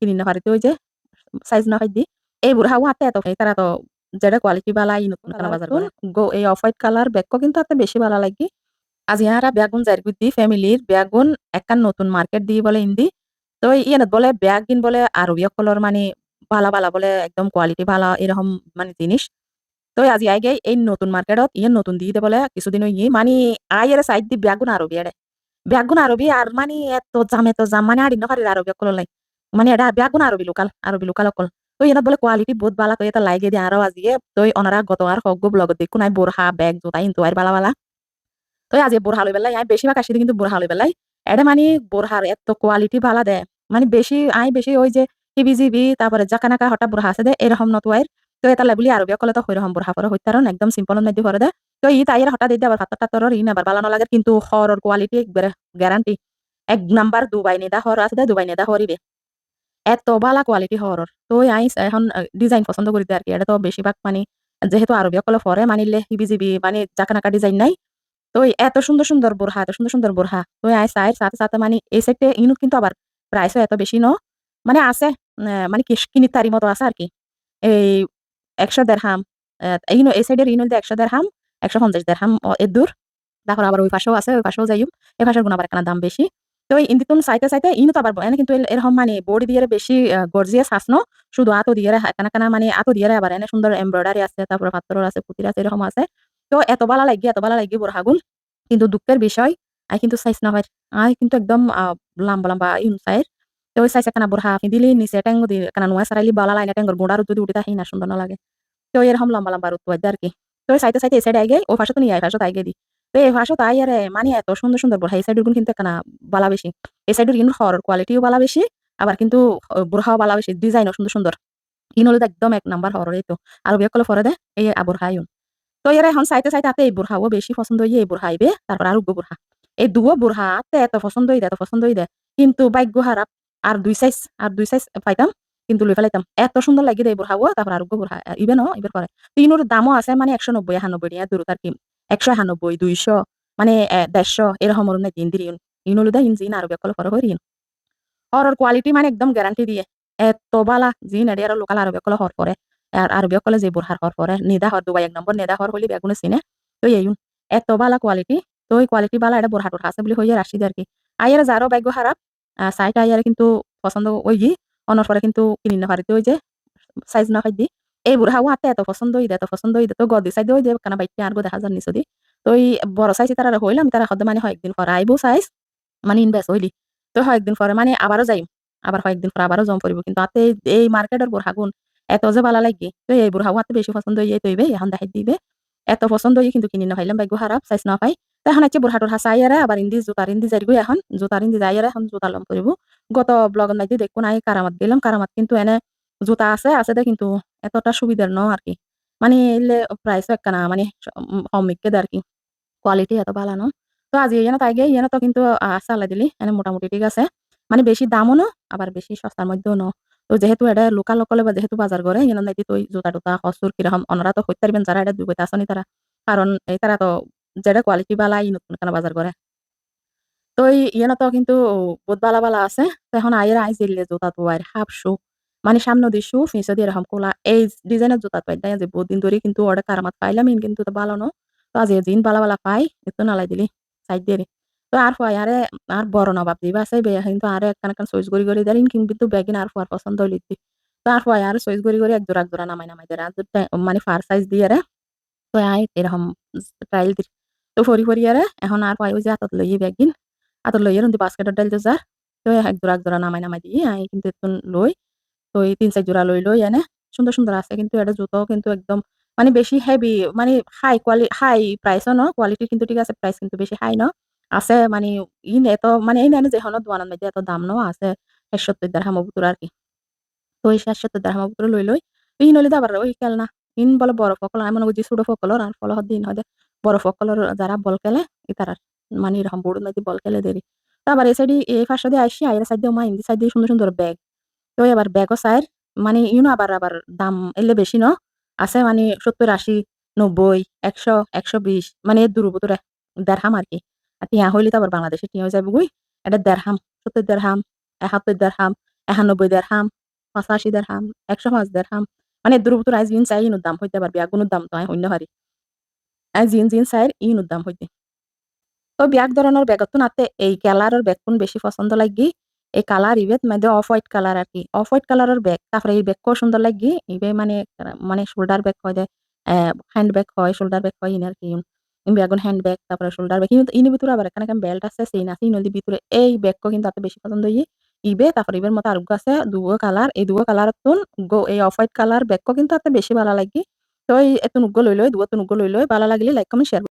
কিনি না পারিতে ওই যে সাইজ না হয় দি। এই বুড়া হাও হাতে এত তারা তো যেটা কোয়ালিটি বালা ই নতুন কানা বাজার গো এই অফ হোয়াইট কালার ব্যাগও কিন্তু হাতে বেশি ভালো লাগি আজ ইয়ারা বেগুন জারি গুদি ফ্যামিলির বেগুন একখান নতুন মার্কেট দিয়ে বলে ইন্দি। তো ইয়ানত বলে ব্যাগ কিন বলে আরবীয় কলর মানে ভালা ভালা বলে একদম কোয়ালিটি ভালা এরকম মানে জিনিস তো আজি আই গে এই নতুন মার্কেটত ইয়ে নতুন দিয়ে দে বলে কিছুদিন ইয়ে মানে আইয়ের সাইড দি বেগুন আরবি এড়ে বেগুন আরবি আর মানে এত জাম এত জাম মানে আড়ি নকারি আরবি কলর লাই। মানে এটা বেগুন আরবি লোকাল আরবি লোকাল অকল। তো ইয়ানত বলে কোয়ালিটি বহুত ভালা তো এটা লাইগে দিয়ে আরও আজিয়ে তো ওনারা গত আর হগ্গ ব্লগত দেখুন নাই বোরহা ব্যাগ জোতা ইন্তু আর বালা বালা। তো আজি বোরহা লই বেলাই আই বেশিরভাগ আসি কিন্তু বোরহা লই বেলাই এটা মানে বোরহার এত কোয়ালিটি ভালা দেয় মানে বেশি আই বেশি ওই যে হিবিজিবি তারপরে জাকানাকা হঠাৎ বুড়া আছে দে এরকম নতুয়ার তো এটা লাগলি আরবি কলে তো হইরকম বুড়া পরে হইতারন একদম সিম্পল নাইদি করে দে। তো ই তাইয়ের হঠাৎ দিতে আবার ফাতর টাতর ই আবার বালানো লাগে কিন্তু হরর কোয়ালিটি একবারে গ্যারান্টি এক নাম্বার দুবাই নেদা হর আছে দে, দুবাই নেদা হরিবে এত বালা কোয়ালিটি হরর তো আই এখন ডিজাইন পছন্দ করি আর কি। এটা তো বেশিরভাগ মানে যেহেতু আরবি কলে পরে মানিলে হিবিজিবি মানে জাকানাকা ডিজাইন নাই। তো এত সুন্দর সুন্দর বোরহা, এত সুন্দর সুন্দর বোরহা। তো আই সাইড সাথে সাথে মানে এই সাইডে ইনু কিন্তু আবার প্রাইসও এত বেশি ন। মানে আছে মানে কি কিনির তারি মতো আছে আর কি। এই একশো দেড়হাম ইনো, এই সাইডের ইনো একশো দেড়হাম, একশো পঞ্চাশ দেড়হাম এর দূর। তারপর আবার ওই পাশেও আছে, ওই পাশেও যাইম এই পাশের গুণ আবার একটা দাম বেশি। তো ইন্দিতুন সাইতে সাইতে ইনো তো এনে কিন্তু এরকম মানে বডি দিয়ে বেশি গর্জিয়াস আসনো শুধু আতো দিয়ে কানা কানা মানে আতো দিয়ে আবার এনে সুন্দর এমব্রয়ডারি আছে, তারপরে পাত্তর আছে পুতির আছে এরকম আছে। তো এত বালা লাগি, এত বালা লাগি বোরহাগুন কিন্তু দুঃখের বিষয়, আই কিন্তু সাইজ না হয় আই কিন্তু একদম লম্বা লম্বা ইন সাইজ তো ওই সাইজ একখানা বোরহা আপনি দিলি নিচে ট্যাঙ্গো দিয়ে কেন নোয়া সারাইলি বালা লাইনা ট্যাঙ্গর গোড়ার যদি উঠে তাহি না সুন্দর না লাগে তো এরকম লম্বা লম্বা রুত আর কি। তো সাইডে এই সাইডে আগে ও ভাষা তো নিয়ে আয় ভাষা তাই দি। এই ভাষা তাই আরে মানে এত সুন্দর সুন্দর বোরহা এই সাইডের গুণ কিন্তু একখানা বালা বেশি। এই সাইডের কিন্তু হর কোয়ালিটিও বালা বেশি, আবার কিন্তু বোরহাও বালা বেশি ডিজাইনও সুন্দর সুন্দর। ইন হলে একদম এক নাম্বার হর এই তো। আর বিয়ে কলে ফরে দে, এই বোরহাইন তো এরা এখন সাইতে সাইতে আতে এই বোরহাও বেশি পছন্দ হইয়ে এই বোরহা আইবে, তারপর আর উগ্র বোরহা এই দুও বোরহা আতে এত পছন্দ হই এত পছন্দ হই দে কিন্তু ভাগ্য হারাপ আর দুই সাইজ আর দুই সাইজ পাইতাম, কিন্তু লই ফেলাইতাম। এত সুন্দর লাগে দেয় বোরহাও তারপর আর বোরহা ইবে ন, ইবের পরে। তিনোর দামও আছে মানে একশো নব্বই, একানব্বই নিয়ে দূর তার কি। একশো একানব্বই দুইশো মানে দেড়শো, এরকম নাই দিন দিন ইনুলু দেয় ইনজিন আর বেকল পরে হরিন আর ওর কোয়ালিটি মানে একদম গ্যারান্টি দিয়ে, এত বালা জিন এডি আর লোকাল আরবে কলে হর পরে আর আরবে যে বোরহার হর পরে নেদা হর, দুবাই এক নম্বর, নেদা হর হলি বেগুনে চিনে, তো এইন এত বালা কোয়ালিটি তো ওই কোয়ালিটি বালা এটা বোরহাট আছে বলে হইয়া রাশি আর কি। আইয়ার যারও ভাগ্য খারাপ সাইট আইয়ার কিন্তু পছন্দ ওই অনর পরে কিন্তু কিনি না পারিতে ওই যে, সাইজ না খাই দি এই বুড়া হাতে এত পছন্দ হইদে, এত পছন্দ হইদে, তো গদি সাইড ওই যে কেন বাইকে আর গো দেখা যান নিচে দি। তো ওই বড় সাইজ তারা হইলাম তারা হদে মানে হয় একদিন পরে আইবো সাইজ মানে ইনভেস্ট হইলি। তো হয় একদিন পরে মানে আবারও যাই আবার কয়েকদিন পরে আবারও জম পড়ব কিন্তু হাতে এই মার্কেটের বুড়া গুণ, এত যে ভালো লাগে তো এই বুড়া হাতে বেশি পছন্দ হইয়ে তৈবে এখন দেখাই দিবে। এত পছন্দ হইয়ে কিন্তু কিনি না হইলাম বাইগো খারাপ সাইজ না পাই। এখন আছে বুড়াটোর হাসা আইয়ারে আবার ইন্দি জোতার ইন্দি যাইগো এখন জোতার ইন্দি যাইয়ারে এখন জোতা লম করিব গত ব্লগের মাঝে দেখুন আই কারামাত দিলাম কারামাত কিন্তু এনে জুতা আছে আছে দে কিন্তু এতটা সুবিধার ন আর কি। মানে এলে প্রাইসও একখানা মানে হমিককে আর কি। কোয়ালিটি এত ভালো ন। তো আজ ইয়ে তাই গে ইয়ে তো কিন্তু চালাই দিলি, এনে মোটামুটি ঠিক আছে। মানে বেশি দামও ন, আবার বেশি সস্তার মধ্যেও ন। তো যেহেতু এটা লোকাল লোকালে বা যেহেতু বাজার করে ইয়ে নাইতি তো জুতা টুতা হসুর কীরকম অনরা তো হইতে পারবেন যারা এটা দুইতে আসনি তারা কারণ এই তারা তো যেটা কোয়ালিটি বালা, ই নতুন কেন বাজার করে তো ইয়ে তো কিন্তু বহুত বালা বালা আছে। তো এখন আইয়ের আই জিল্লে জুতা তো আর হাফ শু মানে সামনে দিয়ে শু ফিসে দিয়ে এরকম কোলা এই ডিজাইনের জুতা পাই তাই যে বহুত দিন ধরে কিন্তু ওটা কারামাত পাইলাম কিন্তু তো ভালো ন তো আজ জিন বালা বালা পাই একটু নালাই দিলি সাইড দিয়ে তো আর ফুয়াই আরে আর বড় নবাব দিবা আছে কিন্তু আর একখান একখান চয়েস করি করি দেন কিন্তু বেগিন আর ফুয়ার পছন্দ হইলি তো। আর ফুয়াই আর চয়েস করি করি এক জোড়া, এক নামাই নামাই দেয় আর মানে ফার সাইজ দিয়ে রে। তো আই এরকম ট্রাইল দি তো ফরি ফরি আরে, এখন আর ফুয়াই ওই যে আতত লইয়ে বেগিন হাতত লইয়ে বাস্কেটের ডাল যার তো এক জোড়া, এক নামাই নামাই দিয়ে আই কিন্তু লই। তো এই তিন চার জোড়া লই লই এনে সুন্দর সুন্দর আছে কিন্তু এটা জুতো কিন্তু একদম মানে বেশি হেভি মানে হাই কোয়ালি হাই প্রাইসও ন কোয়ালিটি কিন্তু ঠিক আছে প্রাইস কিন্তু বেশি হাই ন। আছে মানে ইন এত মানে এই নেন যেহন দোয়ানোর মধ্যে এত দাম ন, আছে একসত্তর দেড়হাম বুতুর আর কি। তো এই একসত্তর দেড়হাম বুতুর লই লই ইন হলে আবার ওই খেল না। ইন বলে বড় ফকল আমি মনে করছি ছোট ফকলর আর ফল দিন হয় বড় ফকলর যারা বল খেলে তারা মানে এরকম বড় নদী বল খেলে দেরি তারপর এই সাইডে এই ফার্স্ট দিয়ে আসি আইয়ের সাইড দিয়ে মা ইন্দি সাইড দিয়ে সুন্দর সুন্দর ব্যাগ তো এবার ব্যাগও চাই মানে ইউনো আবার আবার দাম এলে বেশি ন আছে মানে সত্তর আশি নব্বই একশো একশো বিশ মানে দূরবতরে দেড়হাম আর কি আর টিয়া হইলে তো আবার বাংলাদেশে টিয়া হয়ে যাবে এটা দেড়হাম সত্তর দেড়হাম একাত্তর দেড়হাম ৯১ দিরহাম, ৮৫ দিরহাম, ১০৫ দিরহাম। মানে এর ভিতর আই জিন চাই ইনুর দাম হইতে পারবে। বেগুনের দাম তো আই হইন্য পারি। আই জিন জিন চাইর ইনুর দাম হইতে। তো ব্যাগ ধরনের ব্যাগতুন আতে এই কালারের ব্যাগকুন বেশি পছন্দ লাগি। এই কালার ইবেত মধ্যে অফ হোয়াইট কালার আর কি অফ হোয়াইট কালারের ব্যাগ। তারপরে এই ব্যাগটাও সুন্দর লাগি। ইবে মানে মানে shoulder bag uh hand bag হয়, শোল্ডার ব্যাগ হয় ইন আরকি। বেগুন হ্যান্ড ব্যাগ তারপরে শোল্ডার ব্যাগ। কিন্তু ইনির ভিতরে আবার এখানে বেল্ট আছে, চেইন আছে ইনোর ভিতরে এই ব্যাগকো কিন্তু আতে বেশি পছন্দ হই। ইবে তারপরে ইবের মতো আরেকগো আছে দুগো কালার। এই দুগো কালারতুন গো এই অফ হোয়াইট কালার ব্যাগকো কিন্তু আতে বেশি ভালো লাগি। তো এই এতুন উগ্গো লই লই, দুগোতুন উগ্গো লই লই। ভালো লাগলে লাইক কমেন্ট শেয়ার